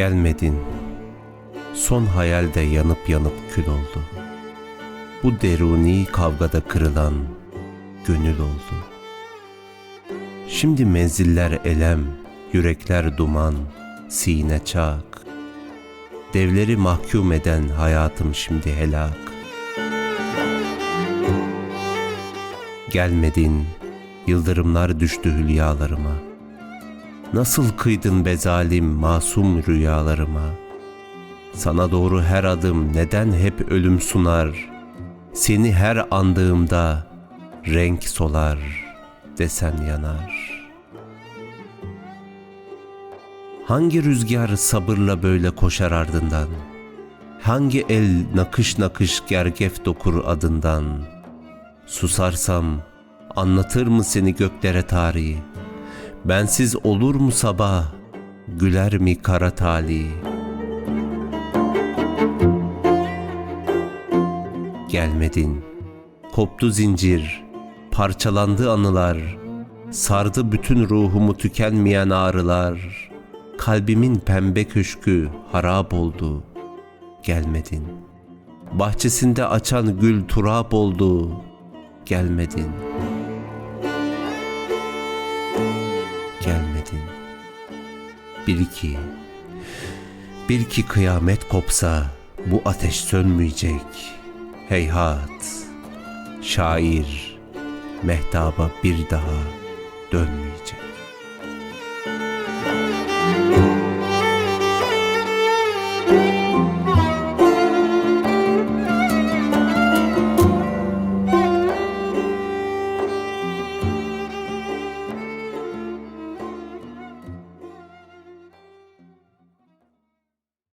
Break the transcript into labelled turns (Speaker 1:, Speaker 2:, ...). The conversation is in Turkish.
Speaker 1: Gelmedin. Son hayalde yanıp yanıp kül oldu. Bu deruni kavgada kırılan gönül oldu. Şimdi menziller elem, yürekler duman, sine çak. Devleri mahkum eden hayatım şimdi helak. Gelmedin, yıldırımlar düştü hülyalarıma. Nasıl kıydın be zalim masum rüyalarıma? Sana doğru her adım neden hep ölüm sunar? Seni her andığımda renk solar, desen yanar. Hangi rüzgar sabırla böyle koşar ardından? Hangi el nakış nakış gergef dokur adından? Susarsam anlatır mı seni göklere tarihi? Bensiz olur mu sabah, güler mi kara tali? Gelmedin, koptu zincir, parçalandı anılar, sardı bütün ruhumu tükenmeyen ağrılar. Kalbimin pembe köşkü harap oldu, gelmedin. Bahçesinde açan gül turap oldu, gelmedin. Gelmedin. Bil ki, bil ki kıyamet kopsa bu ateş sönmeyecek. Heyhat, şair mehtaba bir daha dönmeyecek.